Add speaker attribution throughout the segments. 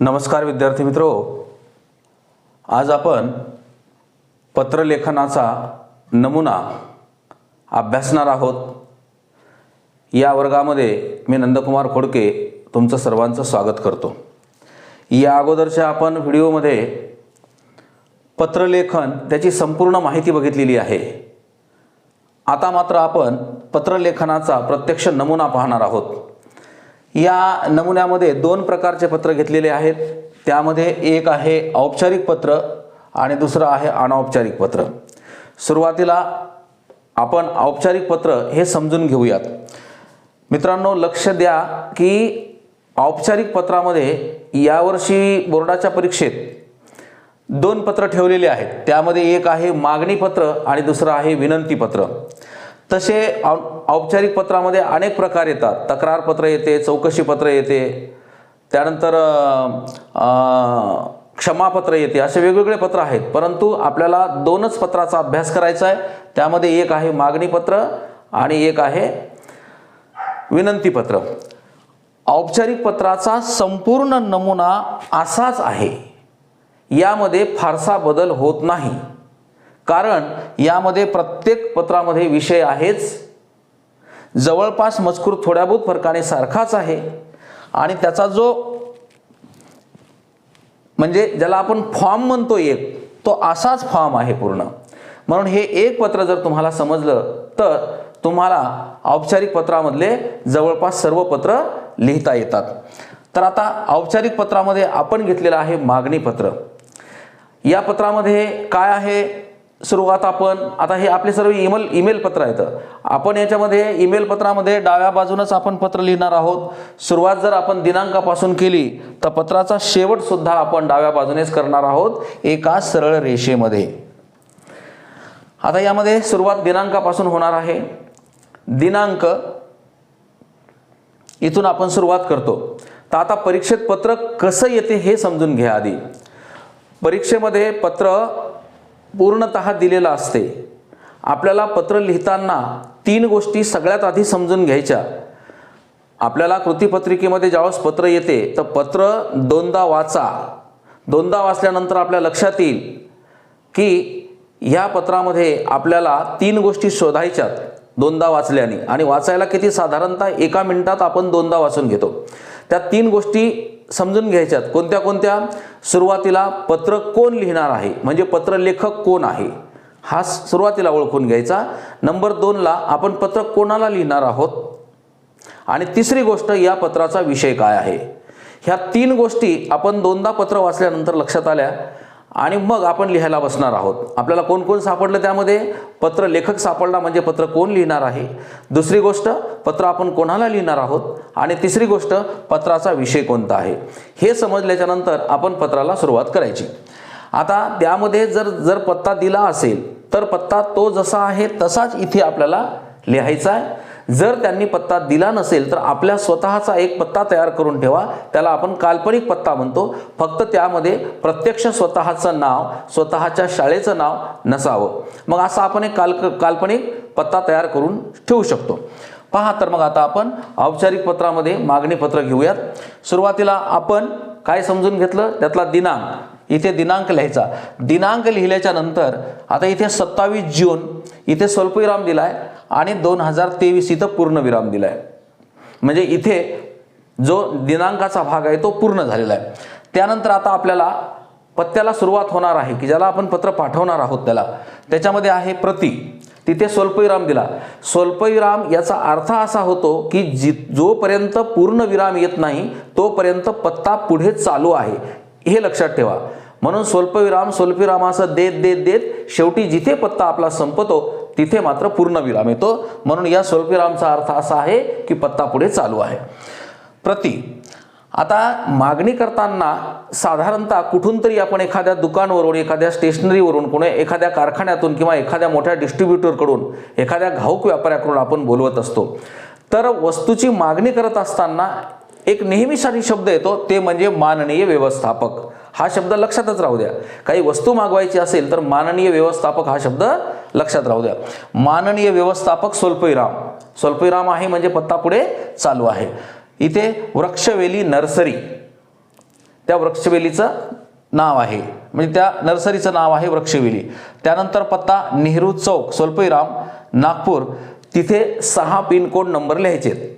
Speaker 1: नमस्कार विद्यार्थी मित्रो. आज आपण पत्रलेखनाचा नमुना अभ्यासणार आहोत. या वर्गामध्ये मी नंदकुमार खोडके तुमचं सर्वांचं स्वागत करतो. या अगोदरच्या आपण व्हिडिओमध्ये पत्रलेखन त्याची संपूर्ण माहिती बघितलेली आहे. आता मात्र आपण पत्रलेखनाचा प्रत्यक्ष नमुना पाहणार आहोत. या नमुन्यामध्ये दोन प्रकारचे पत्र घेतलेले आहेत. त्यामध्ये एक आहे औपचारिक पत्र आणि दुसरं आहे अनौपचारिक पत्र. सुरुवातीला आपण औपचारिक पत्र हे समजून घेऊयात. मित्रांनो लक्ष द्या की औपचारिक पत्रामध्ये यावर्षी बोर्डाच्या परीक्षेत दोन पत्र ठेवलेले आहेत. त्यामध्ये एक आहे मागणी पत्र आणि दुसरं आहे विनंती पत्र. तसे औ औपचारिक पत्रामध्ये अनेक प्रकार येतात. तक्रार पत्र येते चौकशी पत्र येते. त्यानंतर क्षमापत्र येते. असे वेगवेगळे पत्र आहेत. परंतु आपल्याला दोनच पत्राचा अभ्यास करायचा आहे. त्यामध्ये एक आहे मागणी पत्र आणि एक आहे विनंतीपत्र औपचारिक पत्राचा संपूर्ण नमुना असाच आहे. यामध्ये फारसा बदल होत नाही. कारण यामध्ये प्रत्येक पत्रामध्ये विषय आहेच. जवळपास मजकूर थोड्याभूत फरकाने सारखाच आहे. आणि त्याचा जो म्हणजे ज्याला आपण फॉर्म म्हणतो एक तो असाच फॉर्म आहे पूर्ण. म्हणून हे एक पत्र जर तुम्हाला समजलं तर तुम्हाला औपचारिक पत्रामधले जवळपास सर्व पत्र लिहिता येतात. तर आता औपचारिक पत्रामध्ये आपण घेतलेलं आहे मागणी पत्र. या पत्रामध्ये काय आहे? सुरुवात आपण आता हे आपले सर्व ईमेल ईमेल पत्र आहेत. आपण याच्यामध्ये ईमेल पत्रामध्ये डाव्या बाजूनच आपण पत्र लिहिणार आहोत. सुरुवात जर आपण दिनांकापासून केली तर पत्राचा शेवट सुद्धा आपण डाव्या बाजूनेच करणार आहोत एका सरळ रेषेमध्ये. आता यामध्ये सुरुवात दिनांकापासून होणार आहे. दिनांक इथून आपण सुरुवात करतो. तर आता परीक्षेत पत्र कसं येते हे समजून घ्या आधी. परीक्षेमध्ये पत्र पूर्णतः दिलेलं असते. आपल्याला पत्र लिहिताना तीन गोष्टी सगळ्यात आधी समजून घ्यायच्या. आपल्याला कृतीपत्रिकेमध्ये ज्यावेळेस पत्र येते तर पत्र दोनदा वाचा. दोनदा वाचल्यानंतर आपल्या लक्षात येईल की ह्या पत्रामध्ये आपल्याला तीन गोष्टी शोधायच्यात. दोनदा वाचल्याने. आणि वाचायला किती साधारणतः एका मिनिटात आपण दोनदा वाचून घेतो. त्या तीन गोष्टी समजून घ्यायच्यात. कोणत्या कोणत्या? सुरुवातीला पत्र कोण लिहिणार आहे? म्हणजे पत्रलेखक कोण आहे? हा सुरुवातीला ओळखून घ्यायचा. नंबर दोनला आपण पत्र कोणाला लिहिणार आहोत? आणि तिसरी गोष्ट या पत्राचा विषय काय आहे? ह्या तीन गोष्टी आपण दोनदा पत्र वाचल्यानंतर लक्षात आल्या. आणि मग आपण लिहायला बसणार आहोत. आपल्याला कोण कोण सापडलं त्यामध्ये? पत्र लेखक सापडला म्हणजे पत्र कोण लिहिणार आहे? दुसरी गोष्ट पत्र आपण कोणाला लिहिणार आहोत? आणि तिसरी गोष्ट पत्राचा विषय कोणता आहे? हे समजल्याच्यानंतर आपण पत्राला सुरुवात करायची. आता त्यामध्ये जर जर पत्ता दिला असेल तर पत्ता तो जसा आहे तसाच इथे आपल्याला लिहायचा आहे. जर त्यांनी पत्ता दिला नसेल तर आपल्या स्वतःचा एक पत्ता तयार करून ठेवा. त्याला आपण काल्पनिक पत्ता म्हणतो. फक्त त्यामध्ये प्रत्यक्ष स्वतःचं नाव स्वतःच्या शाळेचं नाव नसावं. मग असं आपण एक काल्क काल्पनिक पत्ता तयार करून ठेवू शकतो. पहा तर मग आता आपण औपचारिक पत्रामध्ये मागणी पत्र घेऊयात. सुरुवातीला आपण काय समजून घेतलं? त्यातला दिनांक. इथे दिनांक लिहायचा. दिनांक लिहिल्याच्या नंतर आता इथे सत्तावीस जून इथे स्वल्पविराम आहे आणि दोन हजार तेवीस इथं पूर्णविराम आहे म्हणजे इथे जो दिनांकाचा भाग आहे तो पूर्ण झालेला आहे. त्यानंतर आता आपल्याला पत्त्याला सुरुवात होणार आहे की ज्याला आपण पत्र पाठवणार आहोत त्याला. त्याच्यामध्ये आहे प्रति. तिथे स्वल्पविराम दिला. स्वल्पविराम याचा अर्थ असा होतो की जि जोपर्यंत पूर्ण विराम येत नाही तोपर्यंत पत्ता पुढे चालू आहे. हे लक्षात ठेवा. म्हणून स्वल्पविराम स्वल्पविराम असं देत देत देत शेवटी जिथे पत्ता आपला संपतो तिथे मात्र पूर्ण विराम येतो. म्हणून या स्वल्पविरामचा अर्थ असा आहे की पत्ता पुढे चालू आहे. प्रति आता मागणी करताना साधारणतः कुठून तरी आपण एखाद्या दुकानवरून एखाद्या स्टेशनरीवरून कोणी एखाद्या कारखान्यातून किंवा एखाद्या मोठ्या डिस्ट्रीब्युटरकडून एखाद्या घाऊक व्यापाऱ्याकडून आपण बोलवत असतो. तर वस्तूची मागणी करत असताना एक नेहमीसाठी शब्द येतो ते म्हणजे माननीय व्यवस्थापक. हा शब्द लक्षातच राहू द्या. काही वस्तू मागवायची असेल तर माननीय व्यवस्थापक हा शब्द लक्षात राहू द्या. माननीय व्यवस्थापक स्वल्पविराम स्वल्पविराम आहे म्हणजे पत्ता पुढे चालू आहे. इथे वृक्षवेली नर्सरी. त्या वृक्षवेलीचं नाव आहे. म्हणजे त्या नर्सरीचं नाव आहे वृक्षवेली. त्यानंतर पत्ता नेहरू चौक स्वल्पविराम नागपूर. तिथे सहा पिनकोड नंबर लिहायचे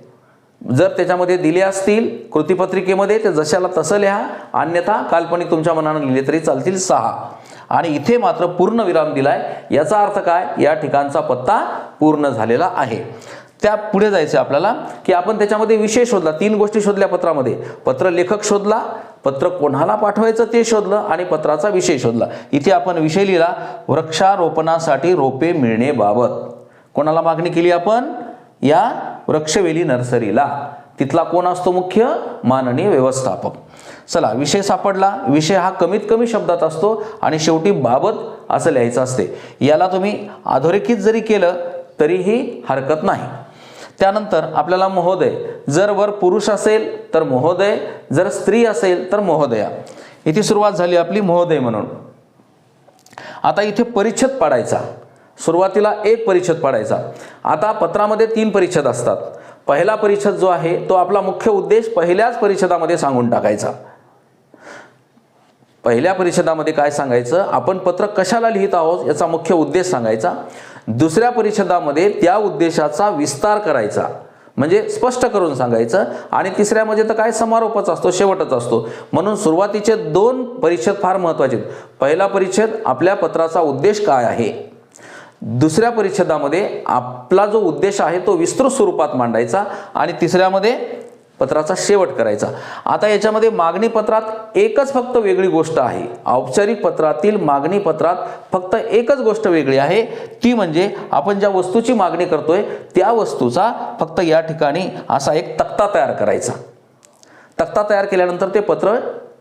Speaker 1: जर त्याच्यामध्ये दिले असतील कृतीपत्रिकेमध्ये ते जशाला तसं लिहा. अन्यथा काल्पनिक तुमच्या मनानं लिहिले तरी चालतील सहा. आणि इथे मात्र पूर्ण विराम दिलाय. याचा अर्थ काय? या ठिकाणचा पत्ता पूर्ण झालेला आहे. त्या पुढे जायचं आहे आपल्याला की आपण त्याच्यामध्ये विषय शोधला. तीन गोष्टी शोधल्या पत्रामध्ये. पत्र लेखक शोधला पत्र कोणाला पाठवायचं ते शोधलं आणि पत्राचा विषय शोधला. इथे आपण विषय लिहिला वृक्षारोपणासाठी रोपे मिळणेबाबत कोणाला मागणी केली आपण? या वृक्षवेली नर्सरीला. तिथला कोण असतो मुख्य? माननीय व्यवस्थापक. चला विषय सापडला. विषय हा कमीत कमी शब्दात असतो आणि शेवटी बाबत असं लिहायचं असते. याला तुम्ही अधोरेखित जरी केलं तरीही हरकत नाही. त्यानंतर आपल्याला महोदय जर वर पुरुष असेल तर महोदय जर स्त्री असेल तर महोदया. इथे सुरुवात झाली आपली महोदय म्हणून. आता इथे परिच्छेद पाडायचा. सुरुवातीला एक परिच्छेद पाडायचा. आता पत्रामध्ये तीन परिच्छेद असतात. पहिला परिच्छेद जो आहे तो आपला मुख्य उद्देश पहिल्याच परिच्छेदामध्ये सांगून टाकायचा. पहिल्या परिच्छेदामध्ये काय सांगायचं? आपण पत्र कशाला लिहित आहोत याचा मुख्य उद्देश सांगायचा. दुसऱ्या परिच्छेदामध्ये त्या उद्देशाचा विस्तार करायचा. म्हणजे स्पष्ट करून सांगायचं. आणि तिसऱ्यामध्ये तर काय समारोपच असतो शेवटच असतो. म्हणून सुरुवातीचे दोन परिच्छेद फार महत्त्वाचे आहेत. पहिला परिच्छेद आपल्या पत्राचा उद्देश काय आहे? दुसऱ्या परिच्छेदामध्ये आपला जो उद्देश आहे तो विस्तृत स्वरूपात मांडायचा आणि तिसऱ्यामध्ये पत्राचा शेवट करायचा. आता याच्यामध्ये मागणी पत्रात एकच फक्त वेगळी गोष्ट आहे. औपचारिक पत्रातील मागणी पत्रात फक्त एकच गोष्ट वेगळी आहे. ती म्हणजे आपण ज्या वस्तूची मागणी करतोय त्या वस्तूचा फक्त या ठिकाणी असा एक तक्ता तयार करायचा. तक्ता तयार केल्यानंतर ते पत्र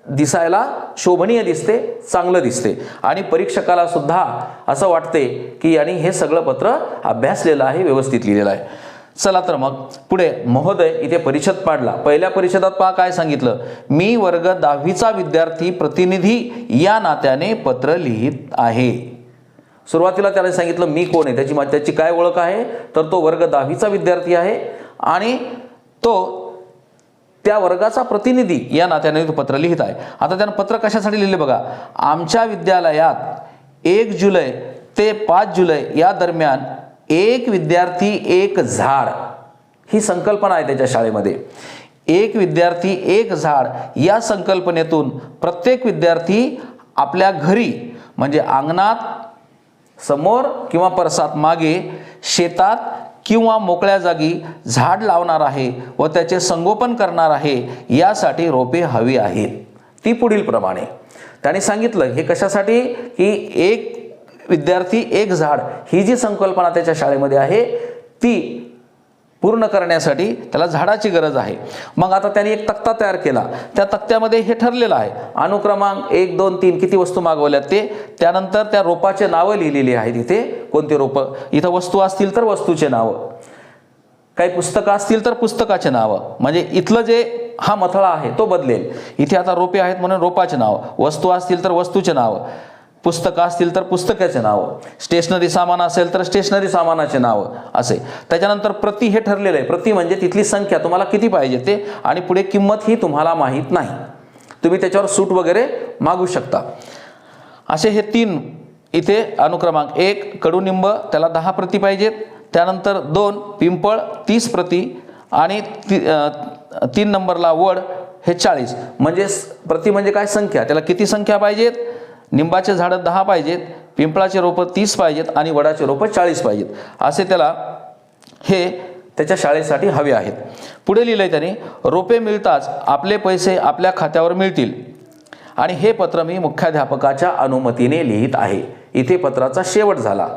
Speaker 1: दिसायला शोभनीय दिसते चांगलं दिसते. आणि परीक्षकाला सुद्धा असं वाटते की यांनी हे सगळं पत्र अभ्यासलेलं आहे व्यवस्थित लिहिलेलं आहे. चला तर मग पुढे महोदय इथे परिषद पाडला. पहिल्या परिषदात पहा काय सांगितलं. मी वर्ग दहावीचा विद्यार्थी प्रतिनिधी या नात्याने पत्र लिहित आहे. सुरुवातीला त्याने सांगितलं मी कोण आहे? त्याची त्याची काय ओळख आहे? तर तो वर्ग दहावीचा विद्यार्थी आहे. आणि तो त्या वर्गाचा प्रतिनिधी या नात्याने तो पत्र लिहित आहे. आता त्यानं पत्र कशासाठी लिहिले बघा? आमच्या विद्यालयात एक जुलै ते पाच जुलै या दरम्यान एक विद्यार्थी एक झाड ही संकल्पना आहे त्याच्या शाळेमध्ये. एक विद्यार्थी एक झाड या संकल्पनेतून प्रत्येक विद्यार्थी आपल्या घरी म्हणजे अंगणात समोर किंवा परसात मागे शेतात किंवा मोकळ्या जागी झाड लावणार आहे व त्याचे संगोपन करणार आहे यासाठी रोपे हवी आहेत. ती पुढील प्रमाणे. त्याने सांगितलं हे कशासाठी? की एक विद्यार्थी एक झाड ही जी संकल्पना त्याच्या शाळेमध्ये आहे ती पूर्ण करण्यासाठी त्याला झाडाची गरज आहे. मग आता त्यांनी एक तक्ता तयार केला. त्या तक्त्यामध्ये हे ठरलेलं आहे. अनुक्रमांक एक दोन तीन किती वस्तू मागवल्यात ते? त्यानंतर त्या रोपाचे नावं लिहिलेली आहेत इथे. कोणते रोपं? इथं वस्तू असतील तर वस्तूचे नावं. काही पुस्तकं असतील तर पुस्तकाचे नावं. म्हणजे इथलं जे हा मथळा आहे तो बदलेल. इथे आता रोपे आहेत म्हणून रोपाचे नावं. वस्तू असतील तर वस्तूचे नावं. पुस्तकं असतील तर पुस्तकाचे नावं. स्टेशनरी सामान असेल तर स्टेशनरी सामानाचे नावं असे. त्याच्यानंतर प्रति हे ठरलेलं आहे. प्रति म्हणजे तिथली संख्या. तुम्हाला किती पाहिजे ते? आणि पुढे किंमत ही तुम्हाला माहीत नाही. तुम्ही त्याच्यावर सूट वगैरे मागू शकता. असे हे तीन इथे अनुक्रमांक. एक कडुनिंब त्याला दहा प्रती पाहिजेत त्यानंतर दोन पिंपळ तीस प्रती. आणि ती तीन नंबरला वड हे चाळीस. म्हणजे प्रति म्हणजे काय संख्या? त्याला किती संख्या पाहिजेत? निंबाचे झाडं दहा पाहिजेत पिंपळाचे रोपं तीस पाहिजेत आणि वडाचे रोपं चाळीस पाहिजेत. असे त्याला हे त्याच्या शाळेसाठी हवे आहेत. पुढे लिहिलं आहे त्याने रोपे मिळताच आपले पैसे आपल्या खात्यावर मिळतील. आणि हे पत्र मी मुख्याध्यापकाच्या अनुमतीने लिहित आहे. इथे पत्राचा शेवट झाला.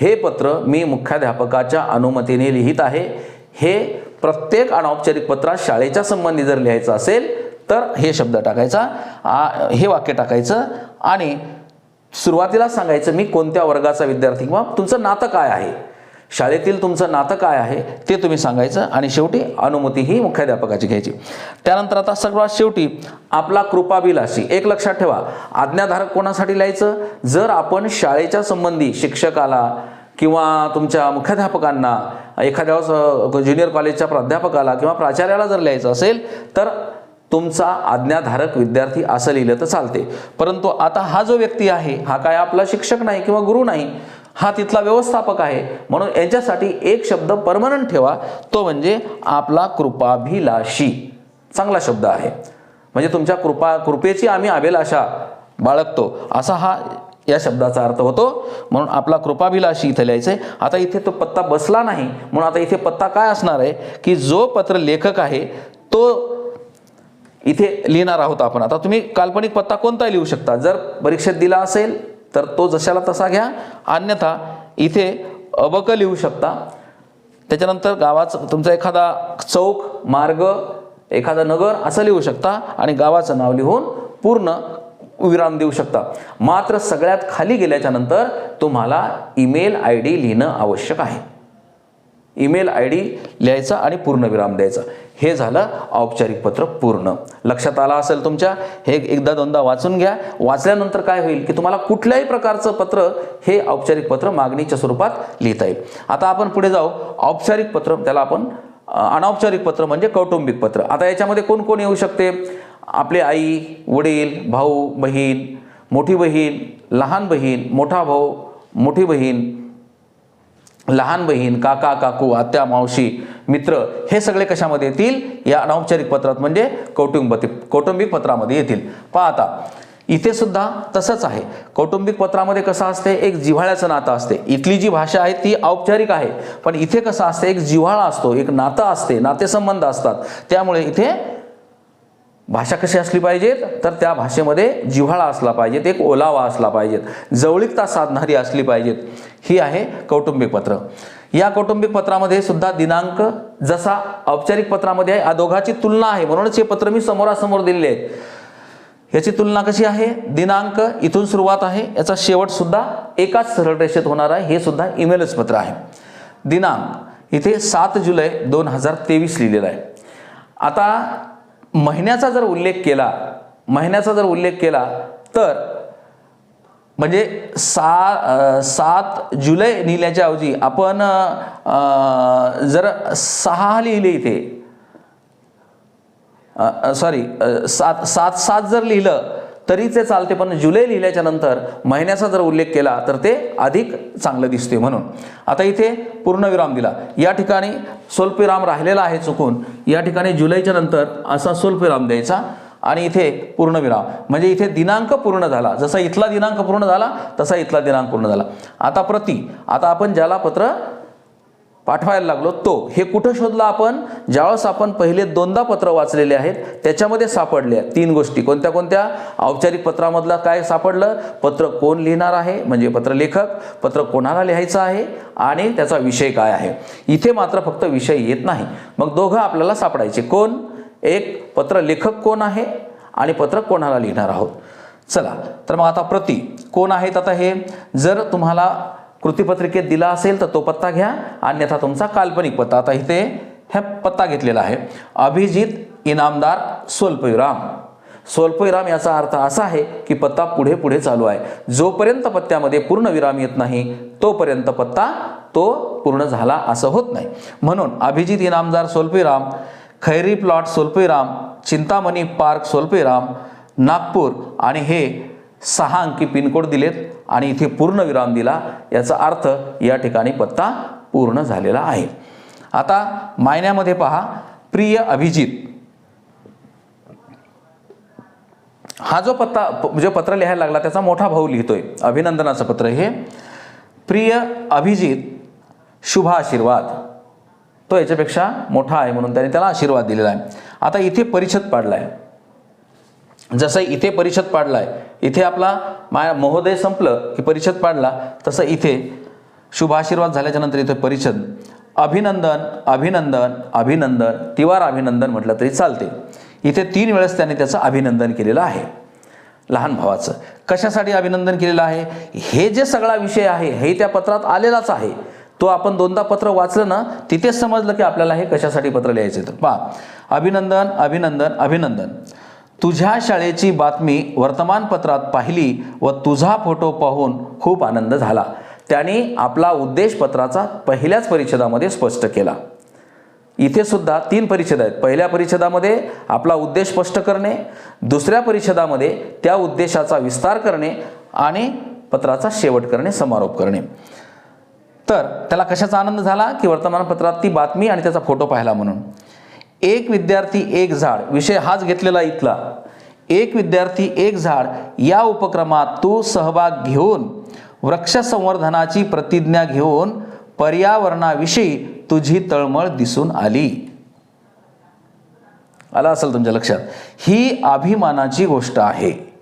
Speaker 1: हे पत्र मी मुख्याध्यापकाच्या अनुमतीने लिहित आहे. हे प्रत्येक अनौपचारिक पत्रात शाळेच्या संबंधी जर लिहायचं असेल तर हे शब्द टाकायचा आ- हे वाक्य टाकायचं आणि सुरुवातीला सांगायचं मी कोणत्या वर्गाचा विद्यार्थी किंवा तुमचं नातं काय आहे? शाळेतील तुमचं नातं काय आहे? ते तुम्ही सांगायचं आणि शेवटी अनुमती ही मुख्याध्यापकाची घ्यायची. त्यानंतर आता सर्वात शेवटी आपला कृपाबिलाशी एक लक्षात ठेवा आज्ञाधारक कोणासाठी लिहायचं? जर आपण शाळेच्या संबंधी शिक्षकाला किंवा तुमच्या मुख्याध्यापकांना एखाद्या ज्युनियर कॉलेजच्या प्राध्यापकाला किंवा प्राचार्याला जर लिहायचं असेल तर तुमचा आज्ञाधारक विद्यार्थी असं लिहिलं तर चालते. परंतु आता हा जो व्यक्ती आहे हा काय आपला शिक्षक नाही किंवा गुरु नाही हा तिथला व्यवस्थापक आहे म्हणून यांच्यासाठी एक शब्द परमनंट ठेवा तो म्हणजे आपला कृपाभिलाषी. चांगला शब्द आहे. म्हणजे तुमच्या कृपा कृपेची आम्ही अभिलाषा बाळगतो. असा हा या शब्दाचा अर्थ होतो. म्हणून आपला कृपाभिलाषी इथं लिहायचं आहे आता इथे तो पत्ता बसला नाही म्हणून आता इथे पत्ता काय असणार आहे की जो पत्र लेखक आहे तो इथे लिहिणार आहोत आपण. आता तुम्ही काल्पनिक पत्ता कोणता लिहू शकता. जर परीक्षेत दिला असेल तर तो जशाला तसा घ्या. अन्यथा इथे अबक लिहू शकता. त्याच्यानंतर गावाचं तुमचा एखादा चौक मार्ग एखादा नगर असं लिहू शकता. आणि गावाचं नाव लिहून पूर्ण विराम देऊ शकता. मात्र सगळ्यात खाली गेल्याच्यानंतर तुम्हाला ईमेल आय डी लिहिणं आवश्यक आहे. ईमेल आय डी लिहायचा आणि पूर्ण विराम द्यायचा. हे झालं औपचारिक पत्र पूर्ण. लक्षात आलं असेल तुमच्या? हे एकदा दोनदा वाचून घ्या. वाचल्यानंतर काय होईल की तुम्हाला कुठल्याही प्रकारचं पत्र हे औपचारिक पत्र मागणीच्या स्वरूपात लिहिता येईल. आता आपण पुढे जाऊ. औपचारिक पत्र त्याला आपण अनौपचारिक पत्र म्हणजे कौटुंबिक पत्र. आता याच्यामध्ये कोण कोण येऊ शकते? आपले आई वडील भाऊ बहीण मोठी बहीण लहान बहीण मोठा भाऊ मोठी बहीण लहान बहीण काका काकू आत्या मावशी मित्र हे सगळे कशामध्ये येतील? या अनौपचारिक पत्रात म्हणजे कौटुंबिक कौटुंबिक पत्रामध्ये येतील. पाहता इथे सुद्धा तसंच आहे. कौटुंबिक पत्रामध्ये कसं असते? एक जिव्हाळ्याचं नातं असते. इथली जी भाषा आहे ती औपचारिक आहे. पण इथे कसं असते? एक जिव्हाळा असतो एक नातं असते नातेसंबंध असतात. त्यामुळे इथे भाषा कशी असली पाहिजेत तर त्या भाषेमध्ये जिव्हाळा असला पाहिजेत एक ओलावा असला पाहिजेत जवळीकता साधणारी असली पाहिजेत. ही आहे कौटुंबिक पत्र. या कौटुंबिक पत्रामध्ये सुद्धा दिनांक जसा औपचारिक पत्रामध्ये आहे या दोघाची तुलना आहे. म्हणूनच हे पत्र मी समोरासमोर दिलेले आहेत. याची तुलना कशी आहे? दिनांक इथून सुरुवात आहे याचा शेवट सुद्धा एकाच सरळ रेषेत होणार आहे. हे सुद्धा ईमेलच पत्र आहे. दिनांक इथे सात जुलै दोन हजार तेवीस लिहिलेलं आहे. आता महिन्याचा जर उल्लेख केला महिन्याचा जर उल्लेख केला तर म्हणजे सा सात जुलै लिहिल्याच्या ऐवजी आपण जर सहा लिहिले इथे सॉरी सात सात सात जर लिहिलं तरी ते चालते पण जुलै लिहिल्याच्या नंतर महिन्याचा जर उल्लेख केला तर ते अधिक चांगलं दिसते म्हणून. आता इथे पूर्णविराम दिला. या ठिकाणी स्वल्पविराम राहिलेला आहे चुकून. या ठिकाणी जुलैच्या नंतर असा स्वल्पविराम द्यायचा आणि इथे पूर्णविराम. म्हणजे इथे दिनांक पूर्ण झाला. जसा इथला दिनांक पूर्ण झाला तसा इथला दिनांक पूर्ण झाला. आता प्रति. आता आपण ज्याला पत्र पाठवायला लागलो तो. हे कुठं शोधलं आपण? ज्यावेळेस आपण पहिले दोनदा पत्र वाचलेले आहेत त्याच्यामध्ये सापडल्या तीन गोष्टी. कोणत्या कोणत्या? औपचारिक पत्रामधलं काय सापडलं? पत्र कोण लिहिणार आहे? म्हणजे पत्र लेखक. पत्र कोणाला लिहायचं आहे? आणि त्याचा विषय काय आहे? इथे मात्र फक्त विषय येत नाही. मग दोघं आपल्याला सापडायचे. कोण? एक पत्र लेखक कोण आहे? आणि पत्र कोणाला लिहिणार आहोत? चला. तर मग आता प्रती. कोण आहेत आता हे? जर तुम्हाला कृतीपत्रिकेत दिला असेल तर तो पत्ता घ्या. अन्यथा तुमचा काल्पनिक पत्ता. आता इथे ह्या पत्ता घेतलेला आहे. अभिजित इनामदार स्वल्पविराम. स्वल्पविराम याचा अर्थ असा आहे की पत्ता पुढे पुढे चालू आहे. जोपर्यंत पत्त्यामध्ये पूर्ण विराम येत नाही तोपर्यंत पत्ता तो पूर्ण झाला असं होत नाही. म्हणून अभिजित इनामदार स्वल्पविराम खैरी प्लॉट स्वल्पविराम चिंतामणी पार्क स्वल्पविराम नागपूर आणि हे सहा अंकी पिनकोड दिलेत. आणि इथे पूर्ण विराम दिला याचा अर्थ या ठिकाणी पत्ता पूर्ण झालेला आहे. आता मायन्यामध्ये पहा प्रिय अभिजित. हा जो पत्ता प- जो पत्र लिहायला लागला त्याचा मोठा भाऊ लिहितोय. अभिनंदनाचं पत्र हे. प्रिय अभिजित शुभ आशीर्वाद. तो याच्यापेक्षा मोठा आहे म्हणून त्याने त्याला आशीर्वाद दिलेला आहे. आता इथे परिच्छद पाडलाय. जसं इथे परिच्छद पाडलाय इथे आपला माया महोदय संपलं की परिषद पाडला तसं इथे शुभ आशीर्वाद इथे परिषद. अभिनंदन अभिनंदन अभिनंदन तिवार अभिनंदन म्हटलं तरी चालते. इथे तीन वेळेस त्याने त्याचं अभिनंदन केलेलं आहे. लहान भावाचं. कशासाठी अभिनंदन केलेलं आहे? हे जे सगळा विषय आहे हे त्या पत्रात आलेलाच आहे. तो आपण दोनदा पत्र वाचलं ना तिथेच समजलं की आपल्याला हे कशासाठी पत्र लिहायचं तर पहा. अभिनंदन अभिनंदन अभिनंदन. तुझ्या शाळेची बातमी वर्तमानपत्रात पाहिली व तुझा फोटो पाहून खूप आनंद झाला. त्याने आपला उद्देश पत्राचा पहिल्याच परिच्छेदामध्ये स्पष्ट केला. इथे सुद्धा तीन परिच्छेद आहेत. पहिल्या परिच्छेदामध्ये आपला उद्देश स्पष्ट करणे दुसऱ्या परिच्छेदामध्ये त्या उद्देशाचा विस्तार करणे आणि पत्राचा शेवट करणे समारोप करणे. तर त्याला कशाचा आनंद झाला की वर्तमानपत्रात ती बातमी आणि त्याचा फोटो पाहिला म्हणून? एक विद्यार्थी एक झाड. विषय हाच घेतलेला इथला. एक विद्यार्थी एक झाड या उपक्रमात तू सहभाग घेऊन वृक्ष संवर्धनाची प्रतिज्ञा घेऊन पर्यावरणाविषयी तुझी तळमळ दिसून आली. आला असेल तुमच्या लक्षात. ही अभिमानाची गोष्ट आहे.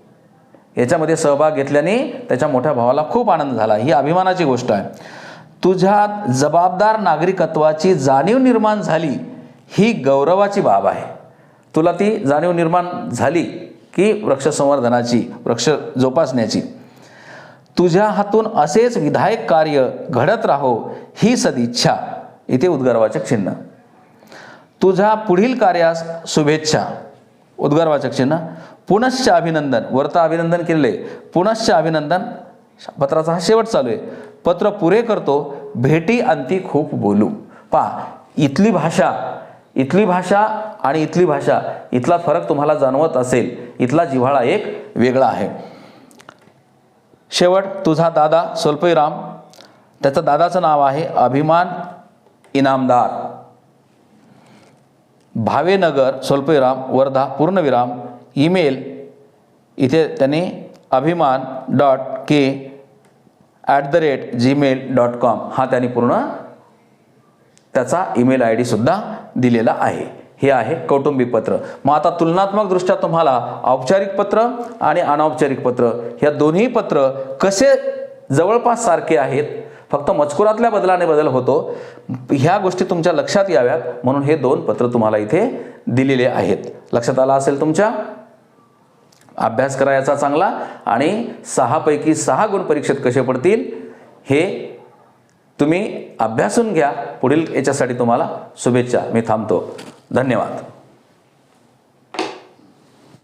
Speaker 1: याच्यामध्ये सहभाग घेतल्याने त्याच्या मोठ्या भावाला खूप आनंद झाला. ही अभिमानाची गोष्ट आहे. तुझ्यात जबाबदार नागरिकत्वाची जाणीव निर्माण झाली. ही गौरवाची बाब आहे. तुला ती जाणीव निर्माण झाली की वृक्ष संवर्धनाची वृक्ष जोपासण्याची. तुझ्या हातून असेच विधायक कार्य घडत राहो ही सदिच्छा. इथे उद्गारवाचक चिन्ह. तुझ्या पुढील कार्यास शुभेच्छा. उद्गारवाचक चिन्ह. पुनश्च अभिनंदन. वरता अभिनंदन केले. पुनश्च अभिनंदन. पत्राचा हा शेवट चालू आहे. पत्र पुरे करतो. भेटी अंती खूप बोलू. पा इथली भाषा इथली भाषा आणि इथली भाषा इथला फरक तुम्हाला जाणवत असेल इथला जिव्हाळा एक वेगळा आहे. शेवट तुझा दादा सोलपईराम त्याचं दादाचं नाव आहे अभिमान इनामदार. भावेनगर सोलपईराम वर्धा पूर्णविराम ईमेल इथे त्यांनी Abhiman dot K at the rate Gmail dot com हा त्यांनी पूर्ण त्याचा ईमेल आय डीसुद्धा दिलेला आहे. हे आहे कौटुंबिक पत्र. मग आता तुलनात्मकदृष्ट्या तुम्हाला औपचारिक पत्र आणि अनौपचारिक पत्र ह्या दोन्ही पत्र कसे जवळपास सारखे आहेत? फक्त मजकुरातल्या बदलाने बदल होतो. ह्या गोष्टी तुमच्या लक्षात याव्यात. म्हणून हे दोन पत्र तुम्हाला इथे दिलेले आहेत. लक्षात आला असेल तुमच्या? अभ्यास करायचा चांगला आणि सहापैकी सहा गुण परीक्षेत कसे पडतील? हे तुम्ही अभ्यासून घ्या. पुढील याच्यासाठी तुम्हाला शुभेच्छा. मी थांबतो. धन्यवाद.